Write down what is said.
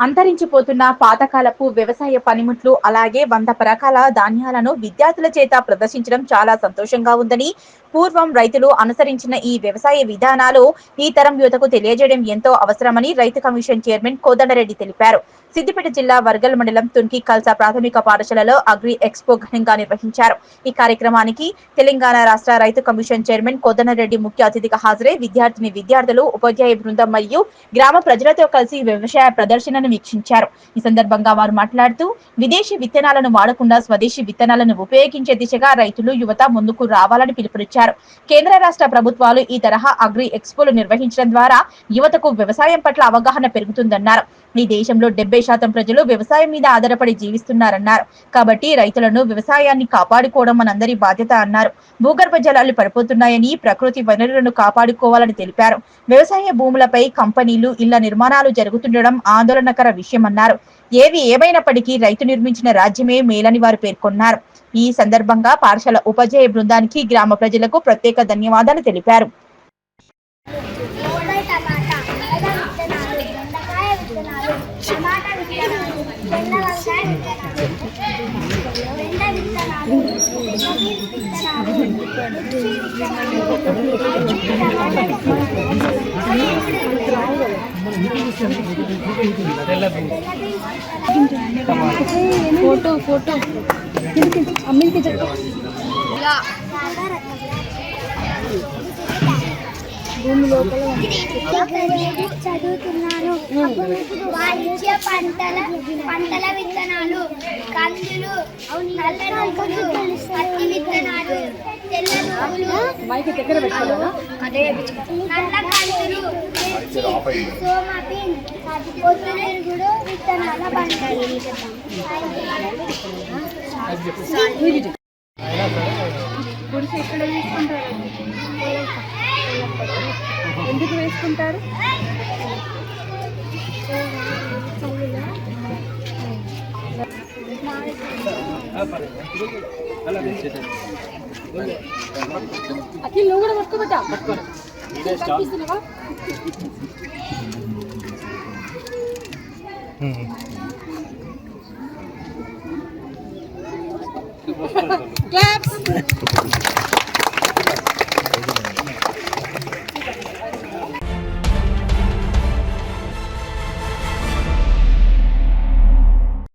అంతరించిపోతున్న పాతకాలపు వ్యవసాయ పనిముట్లు అలాగే వంద రకాల ధాన్యాలను విద్యార్థుల చేత ప్రదర్శించడం చాలా సంతోషంగా ఉందని పూర్వం రైతులు అనుసరించిన ఈ వ్యవసాయ విధానాలు ఈ తరం యువతకు తెలియజేయడం ఎంతో అవసరమని రైతు కమిషన్ చైర్మన్ కోదండరెడ్డి తెలిపారు. సిద్దిపేట జిల్లా వర్గల్ మండలం తున్కి కల్సా ప్రాథమిక పాఠశాలలో అగ్రి ఎక్స్పో ఘనంగా నిర్వహించారు. ఈ కార్యక్రమానికి తెలంగాణ రాష్ట్ర రైతు కమిషన్ చైర్మన్ కోదండరెడ్డి ముఖ్య అతిథిగా హాజరై విద్యార్థిని విద్యార్థులు ఉపాధ్యాయ బృందం మరియు గ్రామ ప్రజలతో కలిసి వ్యవసాయ ప్రదర్శనను వీక్షించారు. ఈ సందర్భంగా వారు మాట్లాడుతూ విదేశీ విత్తనాలను వాడకుండా స్వదేశీ విత్తనాలను ఉపయోగించే దిశగా రైతులు యువత ముందుకు రావాలని పిలుపునిచ్చారు. కేంద్ర రాష్ట్ర ప్రభుత్వాలు ఈ తరహా అగ్రి ఎక్స్పోలు నిర్వహించడం ద్వారా యువతకు వ్యవసాయం పట్ల అవగాహన పెరుగుతుందన్నారు. ఈ దేశంలో డెబ్బై శాతం ప్రజలు వ్యవసాయం మీద ఆధారపడి జీవిస్తున్నారన్నారు. కాబట్టి రైతులను వ్యవసాయాన్ని కాపాడుకోవడం మనందరి బాధ్యత అన్నారు. భూగర్భ జలాలు పడిపోతున్నాయని ప్రకృతి వనరులను కాపాడుకోవాలని తెలిపారు. వ్యవసాయ భూములపై కంపెనీలు ఇళ్ళ నిర్మాణాలు జరుగుతుండడం ఆందోళనకర విషయమన్నారు. ఏవి ఏమైనప్పటికీ రైతు నిర్మించిన రాజ్యమే మేలని వారు పేర్కొన్నారు. ఈ సందర్భంగా పాఠశాల ఉపాధ్యాయ బృందానికి గ్రామ ప్రజలకు ప్రత్యేక ధన్యవాదాలు తెలిపారు బొంబాయి టమాటా అలగ విత్తనాలు బెండకాయ విత్తనాలు టమాటా విత్తనాలు బెండ వంకాయ విత్తనాలు బెండ విత్తనాలు కొబ్బరి విత్తనాలు మిర్చి విత్తనాలు టమాటా ఫోటో ఫోటో. అమ్మికి చెప్పు. భూమి లోపల చదువుతున్నాను. వాణిజ్య పంటల పంటల విత్తనాలు కందులు నల్ల నువ్వులు పత్తి విత్తనాలు తెల్ల నువ్వులు మైక్ దగ్గర పెట్టుకోవాలా నల్ల కందులు మిర్చి సోమపిన్ పొద్దుతిరుగుడు విత్తనాల పంటలు. గుడిసె ఎక్కడ వేసుకుంటారు ఎందుకు వేసుకుంటారు అఖిల్ నువ్వు కూడా పట్టుకోబెట్టా